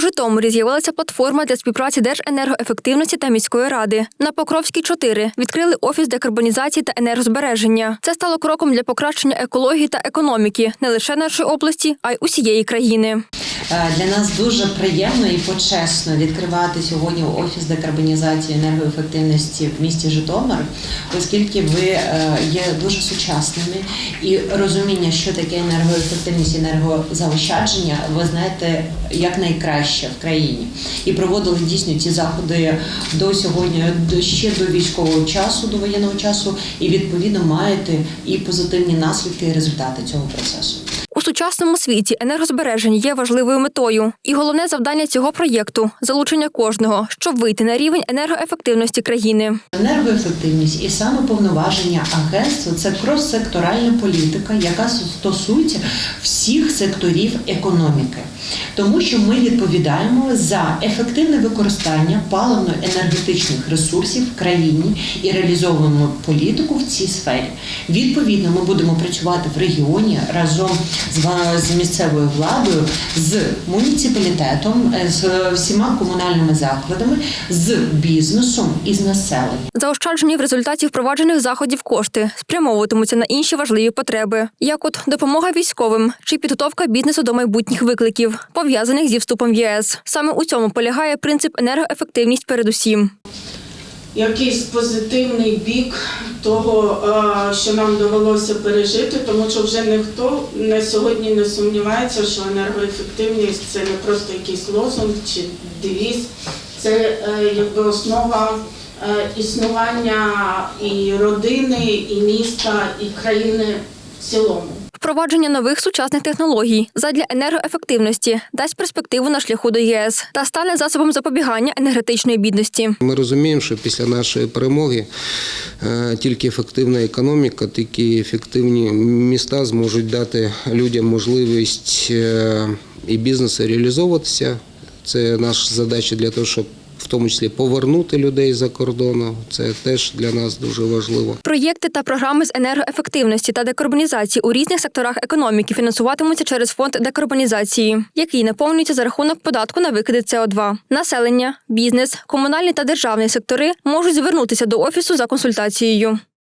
У Житомирі з'явилася платформа для співпраці Держенергоефективності та міської ради. На Покровській 4 відкрили офіс декарбонізації та енергозбереження. Це стало кроком для покращення екології та економіки не лише нашої області, а й усієї країни. Е, Для нас дуже приємно і почесно відкривати сьогодні офіс декарбонізації енергоефективності в місті Житомир, оскільки ви е, є дуже сучасними і розуміння, що таке енергоефективність, енергозаощадження, ви знаєте як найкраще в країні. І проводили дійсно ці заходи до сьогодні, ще до військового часу, до воєнного часу, і відповідно маєте і позитивні наслідки і результати цього процесу. Сучасному світі енергозбереження є важливою метою, і головне завдання цього проєкту залучення кожного, щоб вийти на рівень енергоефективності країни. Енергоефективність і саме повноваження агентства це крос-секторальна політика, яка стосується всіх секторів економіки, тому що ми відповідаємо за ефективне використання паливно-енергетичних ресурсів в країні і реалізовуємо політику в цій сфері. Відповідно, ми будемо працювати в регіоні разом з, місцевою владою, з муніципалітетом, е, з всіма комунальними закладами, з бізнесом і з населенням. Заощаджені в результаті впроваджених заходів кошти спрямовуватимуться на інші важливі потреби, як от допомога військовим чи підготовка бізнесу до майбутніх викликів, пов'язаних зі вступом в ЄС. Саме у цьому полягає принцип енергоефективність передусім. якийсь позитивний бік того, е, що нам довелося пережити, тому що вже ніхто на сьогодні не сумнівається, що енергоефективність це не просто якийсь лозунг чи девіз, це е, якби основа е, існування і родини, і міста, і країни в цілому. Впровадження нових сучасних технологій задля енергоефективності дасть перспективу на шляху до єС та стане засобом запобігання енергетичної бідності. Ми розуміємо, що після нашої перемоги е, тільки ефективна економіка, тільки ефективні міста зможуть дати людям можливість е, і бізнесу реалізовуватися. Це наша задача для того, щоб тому числі повернути людей за кордону. Це теж для нас дуже важливо. Проєкти та програми з енергоефективності та декарбонізації у різних секторах економіки фінансуватимуться через фонд декарбонізації, який наповнюється за рахунок податку на викиди СО2. Населення, бізнес, комунальні та державні сектори можуть звернутися до офісу за консультацією.